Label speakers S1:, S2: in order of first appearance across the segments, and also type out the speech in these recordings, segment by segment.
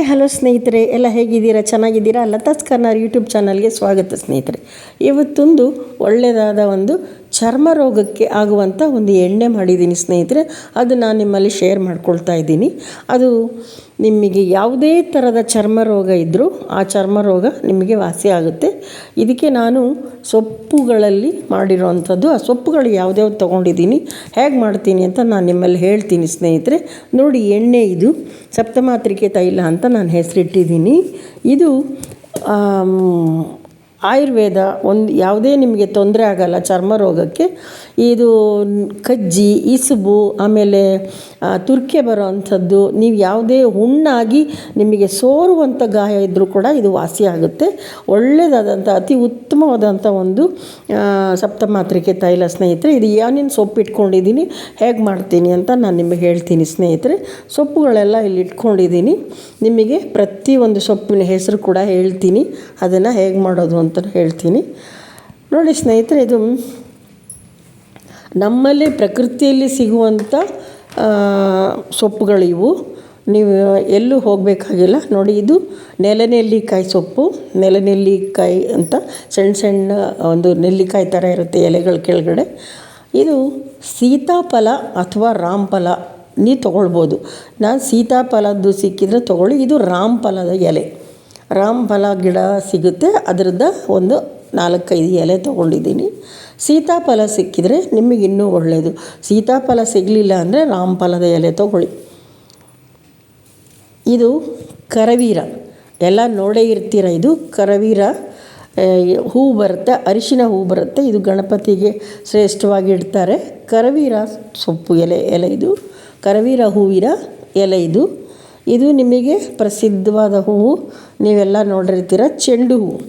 S1: Hi, hello ಸ್ನೇಹಿತರೆ. ಎಲ್ಲ ಹೇಗಿದ್ದೀರಾ? ಚೆನ್ನಾಗಿದ್ದೀರಾ? ಲತಾಸ್ ಕರ್ನಾರ್ ಯೂಟ್ಯೂಬ್ ಚಾನಲ್ಗೆ ಸ್ವಾಗತ ಸ್ನೇಹಿತರೆ. ಇವತ್ತೊಂದು ಒಳ್ಳೆಯದಾದ ಒಂದು ಚರ್ಮ ರೋಗಕ್ಕೆ ಆಗುವಂಥ ಒಂದು ಎಣ್ಣೆ ಮಾಡಿದ್ದೀನಿ ಸ್ನೇಹಿತರೆ. ಅದು ನಾನು ನಿಮ್ಮಲ್ಲಿ ಶೇರ್ ಮಾಡ್ಕೊಳ್ತಾ ಇದ್ದೀನಿ. ಅದು ನಿಮಗೆ ಯಾವುದೇ ಥರದ ಚರ್ಮ ರೋಗ ಇದ್ದರೂ ಆ ಚರ್ಮ ರೋಗ ನಿಮಗೆ ವಾಸಿ ಆಗುತ್ತೆ. ಇದಕ್ಕೆ ನಾನು ಸೊಪ್ಪುಗಳಲ್ಲಿ ಮಾಡಿರೋವಂಥದ್ದು, ಆ ಸೊಪ್ಪುಗಳು ಯಾವ್ದ್ಯಾವ್ದು ತೊಗೊಂಡಿದ್ದೀನಿ, ಹೇಗೆ ಮಾಡ್ತೀನಿ ಅಂತ ನಾನು ನಿಮ್ಮಲ್ಲಿ ಹೇಳ್ತೀನಿ ಸ್ನೇಹಿತರೆ. ನೋಡಿ, ಎಣ್ಣೆ ಇದು ಸಪ್ತಮಾತ್ರಿಕೆ ತೈಲ ಅಂತ ನಾನು ಹೆಸರಿಟ್ಟಿದ್ದೀನಿ. ಇದು ಆಯುರ್ವೇದ ಒಂದು ಯಾವುದೇ ನಿಮಗೆ ತೊಂದರೆ ಆಗಲ್ಲ, ಚರ್ಮ ರೋಗಕ್ಕೆ. ಇದು ಕಜ್ಜಿ, ಇಸುಬು, ಆಮೇಲೆ ತುರ್ಕೆ ಬರೋ ಅಂಥದ್ದು, ನೀವು ಯಾವುದೇ ಹುಣ್ಣಾಗಿ ನಿಮಗೆ ಸೋರುವಂಥ ಗಾಯ ಇದ್ದರೂ ಕೂಡ ಇದು ವಾಸಿ ಆಗುತ್ತೆ. ಒಳ್ಳೆಯದಾದಂಥ ಅತಿ ಉತ್ತಮವಾದಂಥ ಒಂದು ಸಪ್ತಮಾತ್ರಿಕೆ ತೈಲ ಸ್ನೇಹಿತರೆ, ಇದು ಏನೇನು ಸೊಪ್ಪು ಇಟ್ಕೊಂಡಿದ್ದೀನಿ, ಹೇಗೆ ಮಾಡ್ತೀನಿ ಅಂತ ನಾನು ನಿಮಗೆ ಹೇಳ್ತೀನಿ ಸ್ನೇಹಿತರೆ. ಸೊಪ್ಪುಗಳೆಲ್ಲ ಇಲ್ಲಿ ಇಟ್ಕೊಂಡಿದ್ದೀನಿ. ನಿಮಗೆ ಪ್ರತಿಯೊಂದು ಸೊಪ್ಪಿನ ಹೆಸರು ಕೂಡ ಹೇಳ್ತೀನಿ. ಅದನ್ನು ಹೇಗೆ ಮಾಡೋದು ಅಂತ ಹೇಳ್ತೀನಿ. ನೋಡಿ ಸ್ನೇಹಿತರೆ, ಇದು ನಮ್ಮಲ್ಲಿ ಪ್ರಕೃತಿಯಲ್ಲಿ ಸಿಗುವಂಥ ಸೊಪ್ಪುಗಳಿವು ನೀವು ಎಲ್ಲೂ ಹೋಗಬೇಕಾಗಿಲ್ಲ. ನೋಡಿ ಇದು ನೆಲನೆಲ್ಲಿಕಾಯಿ ಸೊಪ್ಪು. ನೆಲನೆಲ್ಲಿಕಾಯಿ ಅಂತ ಸಣ್ಣ ಸಣ್ಣ ಒಂದು ನೆಲ್ಲಿಕಾಯಿ ಥರ ಇರುತ್ತೆ ಎಲೆಗಳ ಕೆಳಗಡೆ. ಇದು ಸೀತಾಫಲ ಅಥವಾ ರಾಮಫಲ, ನೀವು ತೊಗೊಳ್ಬೋದು. ನಾನು ಸೀತಾಫಲದ್ದು ಸಿಕ್ಕಿದ್ರೆ ತೊಗೊಳ್ಳಿ. ಇದು ರಾಮಫಲದ ಎಲೆ. ರಾಮಫಲ ಗಿಡ ಸಿಗುತ್ತೆ. ಅದರದ್ದು ಒಂದು ನಾಲ್ಕೈದು ಎಲೆ ತೊಗೊಂಡಿದ್ದೀನಿ. ಸೀತಾಫಲ ಸಿಕ್ಕಿದರೆ ನಿಮಗೆ ಇನ್ನೂ ಒಳ್ಳೆಯದು ಸೀತಾಫಲ ಸಿಗಲಿಲ್ಲ ಅಂದರೆ ರಾಮಫಲದ ಎಲೆ ತೊಗೊಳ್ಳಿ. ಇದು ಕರವೀರ. ಎಲ್ಲ ನೋಡೇ ಇರ್ತೀರ ಇದು ಕರವೀರ. ಹೂ ಬರುತ್ತೆ, ಅರಿಶಿನ ಹೂ ಬರುತ್ತೆ. ಇದು ಗಣಪತಿಗೆ ಶ್ರೇಷ್ಠವಾಗಿ ಇಡ್ತಾರೆ. ಕರವೀರ ಸೊಪ್ಪು ಎಲೆ ಎಲೆ ಇದು. ಕರವೀರ ಹೂವಿನ ಎಲೆ ಇದು. ಇದು ನಿಮಗೆ ಪ್ರಸಿದ್ಧವಾದ ಹೂವು. ನೀವೆಲ್ಲ ನೋಡಿರ್ತೀರ ಚೆಂಡು ಹೂವು.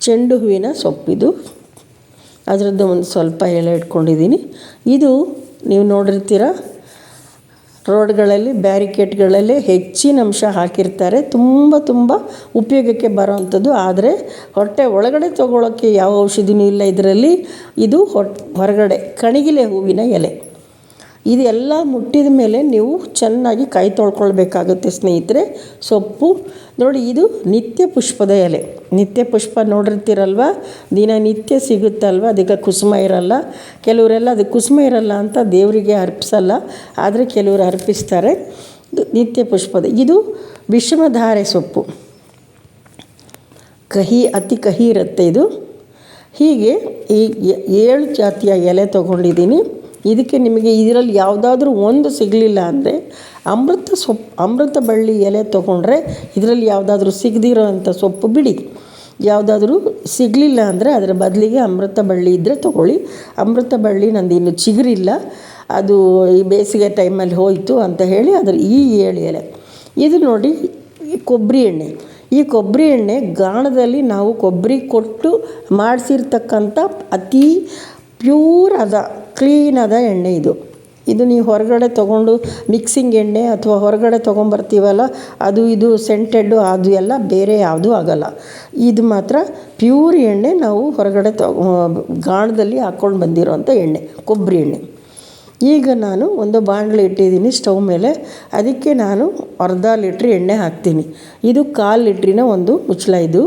S1: ಚೆಂಡು ಹೂವಿನ ಸೊಪ್ಪಿದು. ಅದರದ್ದು ಒಂದು ಸ್ವಲ್ಪ ಎಲೆ ಇಟ್ಕೊಂಡಿದ್ದೀನಿ. ಇದು ನೀವು ನೋಡಿರ್ತೀರ, ರೋಡ್ಗಳಲ್ಲಿ, ಬ್ಯಾರಿಕೇಡ್ಗಳಲ್ಲಿ ಹೆಚ್ಚಿನ ಅಂಶ ಹಾಕಿರ್ತಾರೆ. ತುಂಬ ತುಂಬ ಉಪಯೋಗಕ್ಕೆ ಬರೋವಂಥದ್ದು. ಆದರೆ ಹೊಟ್ಟೆ ಒಳಗಡೆ ತೊಗೊಳೋಕ್ಕೆ ಯಾವ ಔಷಧಿನೂ ಇಲ್ಲ ಇದರಲ್ಲಿ. ಇದು ಹೊಟ್ಟೆ ಹೊರಗಡೆ, ಕಣಿಗಿಲೆ ಹೂವಿನ ಎಲೆ. ಇದೆಲ್ಲ ಮುಟ್ಟಿದ ಮೇಲೆ ನೀವು ಚೆನ್ನಾಗಿ ಕೈ ತೊಳ್ಕೊಳ್ಬೇಕಾಗುತ್ತೆ, ಸ್ನೇಹಿತರೆ. ಸೊಪ್ಪು, ನೋಡಿ ಇದು ನಿತ್ಯ ಪುಷ್ಪದ ಎಲೆ. ನಿತ್ಯ ಪುಷ್ಪ ನೋಡಿರ್ತೀರಲ್ವ? ದಿನನಿತ್ಯ ಸಿಗುತ್ತಲ್ವ? ಅದಕ್ಕೆ ಕುಸುಮ ಇರಲ್ಲ. ಕೆಲವರೆಲ್ಲ ಅದು ಕುಸುಮ ಇರಲ್ಲ ಅಂತ ದೇವರಿಗೆ ಅರ್ಪಿಸಲ್ಲ, ಆದರೆ ಕೆಲವರು ಅರ್ಪಿಸ್ತಾರೆ. ನಿತ್ಯ ಪುಷ್ಪದ, ಇದು ವಿಷಮಧಾರೆ ಸೊಪ್ಪು. ಕಹಿ, ಅತಿ ಕಹಿ ಇರುತ್ತೆ ಇದು. ಹೀಗೆ ಈ ಏಳು ಜಾತಿಯ ಎಲೆ ತೊಗೊಂಡಿದ್ದೀನಿ. ಇದಕ್ಕೆ ನಿಮಗೆ ಇದರಲ್ಲಿ ಯಾವುದಾದ್ರೂ ಒಂದು ಸಿಗಲಿಲ್ಲ ಅಂದರೆ ಅಮೃತ ಸೊಪ್ಪು ಅಮೃತ ಬಳ್ಳಿ ಎಲೆ ತೊಗೊಂಡ್ರೆ ಇದರಲ್ಲಿ ಯಾವುದಾದ್ರೂ ಸಿಗದಿರೋ ಅಂಥ ಸೊಪ್ಪು ಬಿಡಿ. ಯಾವುದಾದ್ರೂ ಸಿಗಲಿಲ್ಲ ಅಂದರೆ ಅದರ ಬದಲಿಗೆ ಅಮೃತ ಬಳ್ಳಿ ಇದ್ದರೆ ತೊಗೊಳ್ಳಿ. ಅಮೃತ ಬಳ್ಳಿ ನಂದು ಇನ್ನು ಚಿಗುರಿಲ್ಲ. ಅದು ಈ ಬೇಸಿಗೆ ಟೈಮಲ್ಲಿ ಹೋಯಿತು ಅಂತ ಹೇಳಿ ಅದರ ಈ ಏಳು ಎಲೆ. ಇದು ನೋಡಿ ಈ ಕೊಬ್ಬರಿ ಎಣ್ಣೆ. ಈ ಕೊಬ್ಬರಿ ಎಣ್ಣೆ ಗಾಣದಲ್ಲಿ ನಾವು ಕೊಬ್ಬರಿ ಕೊಟ್ಟು ಮಾಡಿಸಿರ್ತಕ್ಕಂಥ ಅತಿ ಪ್ಯೂರ್ ಅದ ಕ್ಲೀನ್ ಆದ ಎಣ್ಣೆ ಇದು. ಇದು ನೀವು ಹೊರಗಡೆ ತೊಗೊಂಡು ಮಿಕ್ಸಿಂಗ್ ಎಣ್ಣೆ ಅಥವಾ ಹೊರಗಡೆ ತೊಗೊಂಬರ್ತೀವಲ್ಲ, ಅದು ಇದು ಸೆಂಟೆಡ್ಡು ಅದು ಎಲ್ಲ ಬೇರೆ ಯಾವುದೂ ಆಗಲ್ಲ. ಇದು ಮಾತ್ರ ಪ್ಯೂರ್ ಎಣ್ಣೆ ನಾವು ಹೊರಗಡೆ ತಗೊ ಗಾಣದಲ್ಲಿ ಹಾಕ್ಕೊಂಡು ಬಂದಿರೋಂಥ ಎಣ್ಣೆ, ಕೊಬ್ಬರಿ ಎಣ್ಣೆ. ಈಗ ನಾನು ಒಂದು ಬಾಣಲೆ ಇಟ್ಟಿದ್ದೀನಿ ಸ್ಟವ್ ಮೇಲೆ. ಅದಕ್ಕೆ ನಾನು ಅರ್ಧ ಲೀಟ್ರ್ ಎಣ್ಣೆ ಹಾಕ್ತೀನಿ. ಇದು ಕಾಲು ಲೀಟ್ರಿನ ಒಂದು ಮುಚ್ಚಳ ಇದು.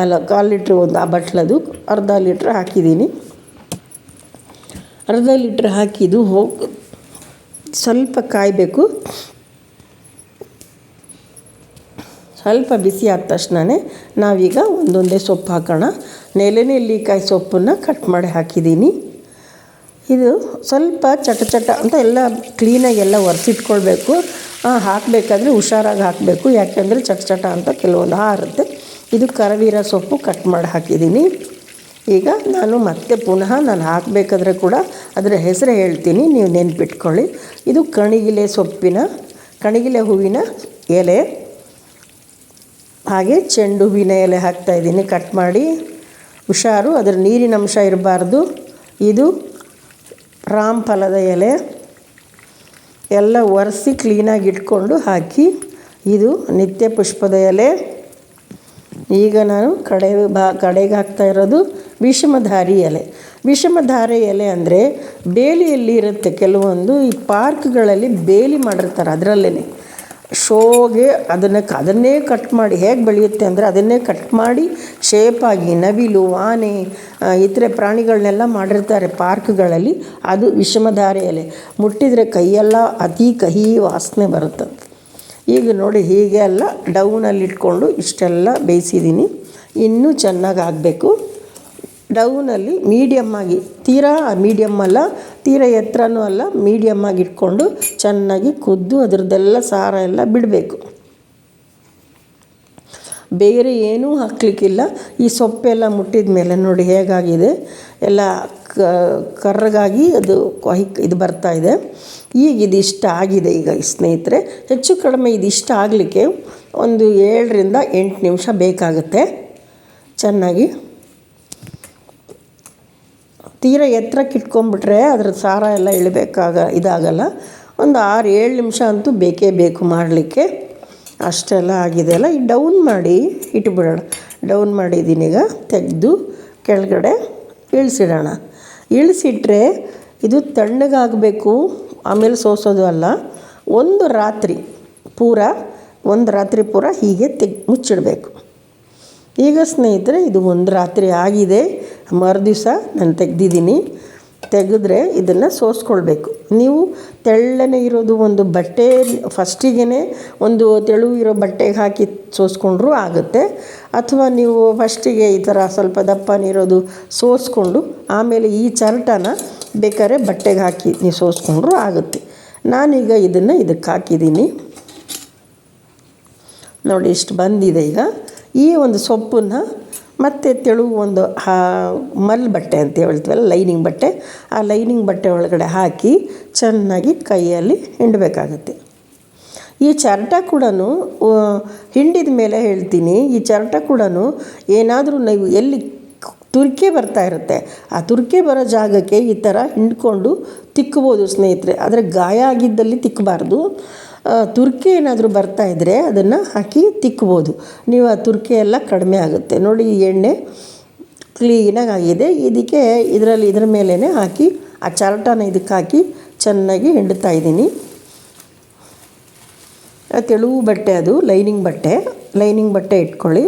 S1: ಅಲ್ಲ, ಕಾಲು ಲೀಟ್ರ್ ಒಂದು ಆ ಬಟ್ಲದು ಅರ್ಧ ಲೀಟ್ರ್ ಹಾಕಿದ್ದೀನಿ. ಅರ್ಧ ಲೀಟ್ರ್ ಹಾಕಿದ್ದು ಹೋಗಿ ಸ್ವಲ್ಪ ಕಾಯಬೇಕು. ಸ್ವಲ್ಪ ಬಿಸಿ ಆದ ತಕ್ಷಣವೇ ನಾವೀಗ ಒಂದೊಂದೇ ಸೊಪ್ಪು ಹಾಕೋಣ. ನೆಲೆನೆಲ್ಲಿಕಾಯಿ ಸೊಪ್ಪನ್ನು ಕಟ್ ಮಾಡಿ ಹಾಕಿದ್ದೀನಿ. ಇದು ಸ್ವಲ್ಪ ಚಟ ಚಟ ಅಂತ ಎಲ್ಲ ಕ್ಲೀನಾಗಿ ಎಲ್ಲ ಒರೆಸಿಟ್ಕೊಳ್ಬೇಕು. ಹಾಕಬೇಕಾದ್ರೆ ಹುಷಾರಾಗಿ ಹಾಕಬೇಕು. ಯಾಕೆಂದರೆ ಚಟ ಚಟ ಅಂತ ಕೆಲವೊಂದು ಹಾರುತ್ತೆ. ಇದು ಕರವೀರ ಸೊಪ್ಪು ಕಟ್ ಮಾಡಿ ಹಾಕಿದ್ದೀನಿ. ಈಗ ನಾನು ಮತ್ತೆ ಪುನಃ ನಾನು ಹಾಕಬೇಕಾದ್ರೆ ಕೂಡ ಅದರ ಹೆಸರು ಹೇಳ್ತೀನಿ, ನೀವು ನೆನ್ಪಿಟ್ಕೊಳ್ಳಿ. ಇದು ಕಣಿಗಿಲೆ ಸೊಪ್ಪಿನ, ಕಣಿಗಿಲೆ ಹೂವಿನ ಎಲೆ. ಹಾಗೆ ಚೆಂಡು ಹೂವಿನ ಎಲೆ ಹಾಕ್ತಾ ಇದ್ದೀನಿ, ಕಟ್ ಮಾಡಿ. ಹುಷಾರು, ಅದರ ನೀರಿನ ಅಂಶ ಇರಬಾರ್ದು. ಇದು ರಾಮ್ ಫಲದ ಎಲೆ. ಎಲ್ಲ ಒರೆಸಿ ಕ್ಲೀನಾಗಿ ಇಟ್ಕೊಂಡು ಹಾಕಿ, ಇದು ನಿತ್ಯ ಪುಷ್ಪದ ಎಲೆ. ಈಗ ನಾನು ಕಡೆ ಬಾ, ಕಡೆಗೆ ಹಾಕ್ತಾ ಇರೋದು ವಿಷಮಧಾರಿ ಎಲೆ. ವಿಷಮಧಾರೆ ಎಲೆ ಅಂದರೆ ಬೇಲಿಯಲ್ಲಿ ಇರುತ್ತೆ ಕೆಲವೊಂದು ಈ ಪಾರ್ಕ್ಗಳಲ್ಲಿ ಬೇಲಿ ಮಾಡಿರ್ತಾರೆ ಅದರಲ್ಲೇ ಶೋಗೆ ಅದನ್ನು ಅದನ್ನೇ ಕಟ್ ಮಾಡಿ, ಹೇಗೆ ಬೆಳೆಯುತ್ತೆ ಅಂದರೆ ಅದನ್ನೇ ಕಟ್ ಮಾಡಿ ಶೇಪಾಗಿ ನವಿಲು, ಆನೆ ಇತರೆ ಪ್ರಾಣಿಗಳನ್ನೆಲ್ಲ ಮಾಡಿರ್ತಾರೆ ಪಾರ್ಕ್ಗಳಲ್ಲಿ. ಅದು ವಿಷಮಧಾರೆ ಎಲೆ. ಮುಟ್ಟಿದರೆ ಕೈಯೆಲ್ಲ ಅತಿ ಕಹಿ ವಾಸನೆ ಬರುತ್ತೆ. ಈಗ ನೋಡಿ ಹೀಗೆ ಎಲ್ಲ ಡೌನಲ್ಲಿ ಇಟ್ಕೊಂಡು ಇಷ್ಟೆಲ್ಲ ಬೇಯಿಸಿದ್ದೀನಿ. ಇನ್ನೂ ಚೆನ್ನಾಗಿ ಆಗಬೇಕು. ಡೌನಲ್ಲಿ ಮೀಡಿಯಮ್ ಆಗಿ, ತೀರಾ ಮೀಡಿಯಮ್ ಅಲ್ಲ, ತೀರ ಎತ್ತರನೂ ಅಲ್ಲ ಮೀಡಿಯಮ್ ಆಗಿ ಇಟ್ಕೊಂಡು ಚೆನ್ನಾಗಿ ಕುದ್ದು ಅದರದ್ದೆಲ್ಲ ಸಾರ ಎಲ್ಲ ಬಿಡಬೇಕು. ಬೇರೆ ಏನೂ ಹಾಕ್ಲಿಕ್ಕಿಲ್ಲ. ಈ ಸೊಪ್ಪೆಲ್ಲ ಮುಟ್ಟಿದ ಮೇಲೆ ನೋಡಿ ಹೇಗಾಗಿದೆ. ಎಲ್ಲ ಕರ್ರಗಾಗಿ ಅದು ಇದು ಬರ್ತಾ ಇದೆ. ಈಗ ಇದಿಷ್ಟ ಆಗಿದೆ ಈಗ ಸ್ನೇಹಿತರೆ. ಹೆಚ್ಚು ಕಡಿಮೆ ಇದಿಷ್ಟ ಆಗಲಿಕ್ಕೆ ಒಂದು ಏಳರಿಂದ ಎಂಟು ನಿಮಿಷ ಬೇಕಾಗುತ್ತೆ. ಚೆನ್ನಾಗಿ ತೀರಾ ಎತ್ತರಕ್ಕೆ ಇಟ್ಕೊಂಡ್ಬಿಟ್ರೆ ಅದ್ರ ಸಾರ ಎಲ್ಲ ಇಳಿಬೇಕಾಗ ಇದಾಗಲ್ಲ. ಒಂದು ಆರು ಏಳು ನಿಮಿಷ ಅಂತೂ ಬೇಕೇ ಬೇಕು ಮಾಡಲಿಕ್ಕೆ. ಅಷ್ಟೆಲ್ಲ ಆಗಿದೆ ಅಲ್ಲ. ಈ ಡೌನ್ ಮಾಡಿ ಇಟ್ಬಿಡೋಣ. ಡೌನ್ ಮಾಡಿದ್ದೀನಿ ಈಗ. ತೆಗೆದು ಕೆಳಗಡೆ ಇಳಿಸಿಡೋಣ. ಇಳಿಸಿಟ್ರೆ ಇದು ತಣ್ಣಗಾಗಬೇಕು. ಆಮೇಲೆ ಸೋಸೋದು ಅಲ್ಲ. ಒಂದು ರಾತ್ರಿ ಪೂರ, ಒಂದು ರಾತ್ರಿ ಪೂರ ಹೀಗೆ ತೆಗ್ ಮುಚ್ಚಿಡಬೇಕು. ಈಗ ಸ್ನೇಹಿತರೆ, ಇದು ಒಂದು ರಾತ್ರಿ ಆಗಿದೆ. ಮರುದಿವಸ ನಾನು ತೆಗೆದಿದ್ದೀನಿ. ತೆಗೆದ್ರೆ ಇದನ್ನು ಸೋಸ್ಕೊಳ್ಬೇಕು. ನೀವು ತೆಳ್ಳನೆ ಇರೋದು ಒಂದು ಬಟ್ಟೆ ಫಸ್ಟಿಗೆ ಒಂದು ತೆಳು ಇರೋ ಬಟ್ಟೆಗೆ ಹಾಕಿ ಸೋಸ್ಕೊಂಡ್ರೂ ಆಗುತ್ತೆ. ಅಥವಾ ನೀವು ಫಸ್ಟಿಗೆ ಈ ಥರ ಸ್ವಲ್ಪ ದಪ್ಪನಿರೋದು ಸೋಸ್ಕೊಂಡು, ಆಮೇಲೆ ಈ ಚರಟನ ಬೇಕಾದ್ರೆ ಬಟ್ಟೆಗೆ ಹಾಕಿ ನೀವು ಸೋಸ್ಕೊಂಡ್ರೂ ಆಗುತ್ತೆ. ನಾನೀಗ ಇದನ್ನು ಇದಕ್ಕೆ ಹಾಕಿದ್ದೀನಿ. ನೋಡಿ, ಇಷ್ಟು ಬಂದಿದೆ ಈಗ. ಈ ಒಂದು ಸೊಪ್ಪನ್ನು ಮತ್ತೆ ತೆಳು ಒಂದು ಹಾ ಮಲ್ ಬಟ್ಟೆ ಅಂತ ಹೇಳ್ತೀವಲ್ಲ, ಲೈನಿಂಗ್ ಬಟ್ಟೆ, ಆ ಲೈನಿಂಗ್ ಬಟ್ಟೆ ಒಳಗಡೆ ಹಾಕಿ ಚೆನ್ನಾಗಿ ಕೈಯಲ್ಲಿ ಹಿಂಡಬೇಕಾಗುತ್ತೆ. ಈ ಚರಟ ಕೂಡ ಹಿಂಡಿದ ಮೇಲೆ ಹೇಳ್ತೀನಿ, ಈ ಚರಟ ಕೂಡ ಏನಾದರೂ ನೀವು ಎಲ್ಲಿ ತುರ್ಕೆ ಬರ್ತಾ ಇರುತ್ತೆ, ಆ ತುರ್ಕೆ ಬರೋ ಜಾಗಕ್ಕೆ ಈ ಥರ ಹಿಂಡ್ಕೊಂಡು ತಿಕ್ಕಬೋದು ಸ್ನೇಹಿತರೆ. ಆದರೆ ಗಾಯ ಆಗಿದ್ದಲ್ಲಿ ತಿಕ್ಕಬಾರ್ದು. ತುರ್ಕೆ ಏನಾದರೂ ಬರ್ತಾ ಇದ್ದರೆ ಅದನ್ನು ಹಾಕಿ ತಿಕ್ಬೋದು. ನೀವು ಆ ತುರ್ಕೆ ಎಲ್ಲ ಕಡಿಮೆ ಆಗುತ್ತೆ. ನೋಡಿ, ಈ ಎಣ್ಣೆ ಕ್ಲೀನಾಗಿ ಆಗಿದೆ. ಇದಕ್ಕೆ ಇದರಲ್ಲಿ ಇದ್ರ ಮೇಲೇ ಹಾಕಿ, ಆ ಚರಟನ ಇದಕ್ಕೆ ಹಾಕಿ ಚೆನ್ನಾಗಿ ಹಿಂಡ್ತಾ ಇದ್ದೀನಿ. ತೆಳುವು ಬಟ್ಟೆ ಅದು, ಲೈನಿಂಗ್ ಬಟ್ಟೆ. ಲೈನಿಂಗ್ ಬಟ್ಟೆ ಇಟ್ಕೊಳ್ಳಿ.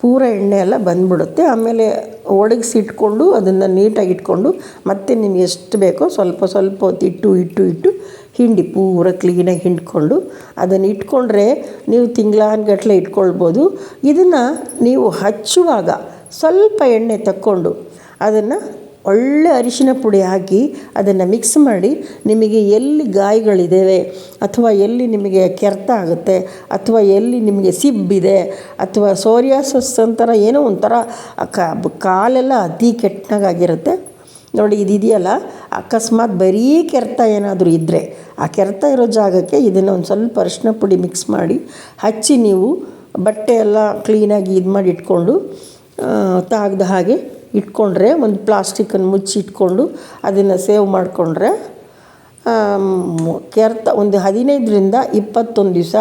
S1: ಪೂರ ಎಣ್ಣೆ ಎಲ್ಲ ಬಂದ್ಬಿಡುತ್ತೆ. ಆಮೇಲೆ ಒಣಗಿಸಿ ಇಟ್ಕೊಂಡು ಅದನ್ನು ನೀಟಾಗಿ ಇಟ್ಕೊಂಡು ಮತ್ತೆ ನಿಮ್ಗೆ ಎಷ್ಟು ಬೇಕೋ ಸ್ವಲ್ಪ ಸ್ವಲ್ಪ ಹೊತ್ತಿಟ್ಟು ಇಟ್ಟು ಇಟ್ಟು ಇಟ್ಟು ಹಿಂಡಿ ಪೂರ ಕ್ಲೀನಾಗಿ ಹಿಂಡ್ಕೊಂಡು ಅದನ್ನು ಇಟ್ಕೊಂಡ್ರೆ ನೀವು ತಿಂಗಳಾನ್ಗಟ್ಲೆ ಇಟ್ಕೊಳ್ಬೋದು. ಇದನ್ನು ನೀವು ಹಚ್ಚುವಾಗ ಸ್ವಲ್ಪ ಎಣ್ಣೆ ತಕ್ಕೊಂಡು ಅದನ್ನು ಒಳ್ಳೆ ಅರಿಶಿನ ಪುಡಿ ಹಾಕಿ ಅದನ್ನು ಮಿಕ್ಸ್ ಮಾಡಿ ನಿಮಗೆ ಎಲ್ಲಿ ಗಾಯಗಳಿದ್ದಾವೆ ಅಥವಾ ಎಲ್ಲಿ ನಿಮಗೆ ಕೆರೆತ ಆಗುತ್ತೆ ಅಥವಾ ಎಲ್ಲಿ ನಿಮಗೆ ಸಿಬ್ಬಿದೆ ಅಥವಾ ಸೋರಿಯಾಸಸ್ ಅಂತರ ಏನೋ ಒಂಥರ ಕಾಲೆಲ್ಲ ಅತಿ ಕೆಟ್ಟನಾಗಿರುತ್ತೆ ನೋಡಿ ಇದಿದೆಯಲ್ಲ ಅಕಸ್ಮಾತ್ ಬರೀ ಕೆರೆತ ಏನಾದರೂ ಇದ್ದರೆ ಆ ಕೆರೆತ ಇರೋ ಜಾಗಕ್ಕೆ ಇದನ್ನು ಒಂದು ಸ್ವಲ್ಪ ಅರಿಶಿನ ಪುಡಿ ಮಿಕ್ಸ್ ಮಾಡಿ ಹಚ್ಚಿ ನೀವು ಬಟ್ಟೆ ಎಲ್ಲ ಕ್ಲೀನಾಗಿ ಇದು ಮಾಡಿ ಇಟ್ಕೊಂಡು ತಾಗ್ದ ಹಾಗೆ ಇಟ್ಕೊಂಡ್ರೆ ಒಂದು ಪ್ಲಾಸ್ಟಿಕನ್ನು ಮುಚ್ಚಿ ಇಟ್ಕೊಂಡು ಅದನ್ನು ಸೇವ್ ಮಾಡಿಕೊಂಡ್ರೆ ಕೆರ್ತ ಒಂದು ಹದಿನೈದರಿಂದ ಇಪ್ಪತ್ತೊಂದು ದಿವಸ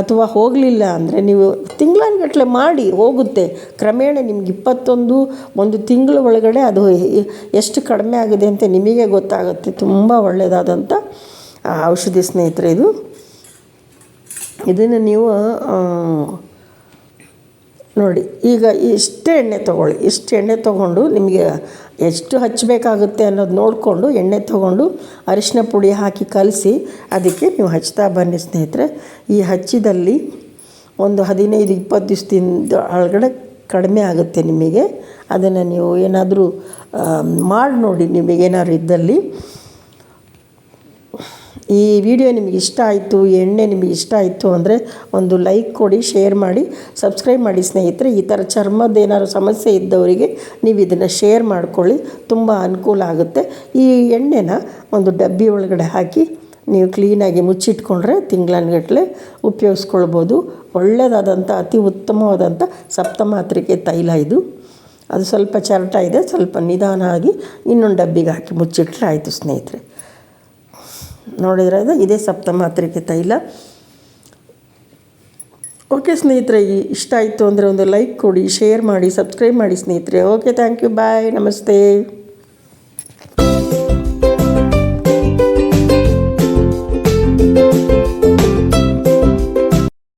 S1: ಅಥವಾ ಹೋಗಲಿಲ್ಲ ಅಂದರೆ ನೀವು ತಿಂಗಳಾನ್ಗಟ್ಲೆ ಮಾಡಿ ಹೋಗುತ್ತೆ. ಕ್ರಮೇಣ ನಿಮ್ಗೆ ಇಪ್ಪತ್ತೊಂದು, ಒಂದು ತಿಂಗಳ ಒಳಗಡೆ ಅದು ಎಷ್ಟು ಕಡಿಮೆ ಆಗಿದೆ ಅಂತ ನಿಮಗೆ ಗೊತ್ತಾಗುತ್ತೆ. ತುಂಬ ಒಳ್ಳೆಯದಾದಂಥ ಔಷಧಿ ಸ್ನೇಹಿತರೆ ಇದು. ಇದನ್ನು ನೀವು ನೋಡಿ, ಈಗ ಇಷ್ಟೇ ಎಣ್ಣೆ ತೊಗೊಳ್ಳಿ. ಇಷ್ಟು ಎಣ್ಣೆ ತೊಗೊಂಡು ನಿಮಗೆ ಎಷ್ಟು ಹಚ್ಚಬೇಕಾಗುತ್ತೆ ಅನ್ನೋದು ನೋಡಿಕೊಂಡು ಎಣ್ಣೆ ತೊಗೊಂಡು ಅರಿಶಿನ ಪುಡಿ ಹಾಕಿ ಕಲಸಿ, ಅದಕ್ಕೆ ನೀವು ಹಚ್ತಾ ಬನ್ನಿ ಸ್ನೇಹಿತರೆ. ಈ ಹಚ್ಚಿದಲ್ಲಿ ಒಂದು ಹದಿನೈದು, ಇಪ್ಪತ್ತು ದಿವಸದಿಂದ ಒಳಗಡೆ ಕಡಿಮೆ ಆಗುತ್ತೆ ನಿಮಗೆ. ಅದನ್ನು ನೀವು ಏನಾದರೂ ಮಾಡಿ ನೋಡಿ ನಿಮಗೇನಾದ್ರು ಇದ್ದಲ್ಲಿ. ಈ ವಿಡಿಯೋ ನಿಮಗೆ ಇಷ್ಟ ಆಯಿತು ಎಣ್ಣೆ ನಿಮಗೆ ಇಷ್ಟ ಆಯಿತು ಅಂದರೆ ಒಂದು ಲೈಕ್ ಕೊಡಿ ಶೇರ್ ಮಾಡಿ ಸಬ್ಸ್ಕ್ರೈಬ್ ಮಾಡಿ ಸ್ನೇಹಿತರೆ. ಈ ಥರ ಚರ್ಮದ ಏನಾದ್ರು ಸಮಸ್ಯೆ ಇದ್ದವರಿಗೆ ನೀವು ಇದನ್ನು ಶೇರ್ ಮಾಡ್ಕೊಳ್ಳಿ, ತುಂಬ ಅನುಕೂಲ ಆಗುತ್ತೆ. ಈ ಎಣ್ಣೆನ ಒಂದು ಡಬ್ಬಿ ಒಳಗಡೆ ಹಾಕಿ ನೀವು ಕ್ಲೀನಾಗಿ ಮುಚ್ಚಿಟ್ಕೊಂಡ್ರೆ ತಿಂಗಳನ್ಗಟ್ಲೆ ಉಪಯೋಗಿಸ್ಕೊಳ್ಬೋದು. ಒಳ್ಳೆಯದಾದಂಥ ಅತಿ ಉತ್ತಮವಾದಂಥ ಸಪ್ತಮಾತ್ರಿಕೆ ತೈಲ ಇದು. ಅದು ಸ್ವಲ್ಪ ಚರಟ ಇದೆ, ಸ್ವಲ್ಪ ನಿಧಾನ ಆಗಿ ಇನ್ನೊಂದು ಡಬ್ಬಿಗೆ ಹಾಕಿ ಮುಚ್ಚಿಟ್ರೆ ಆಯಿತು ಸ್ನೇಹಿತರೆ. ನೋಡಿದ್ರೆ ಇದು ಇದೇ ಸಪ್ತಮಾತ್ರಿಕೆ ತೈಲ. ಓಕೆ ಸ್ನೇಹಿತರೆ ಇಷ್ಟ ಆಯಿತು ಅಂದರೆ ಒಂದು ಲೈಕ್ ಕೊಡಿ, ಶೇರ್ ಮಾಡಿ, ಸಬ್ಸ್ಕ್ರೈಬ್ ಮಾಡಿ ಸ್ನೇಹಿತರೆ. ಓಕೆ, ಥ್ಯಾಂಕ್ ಯು, ಬಾಯ್, ನಮಸ್ತೆ.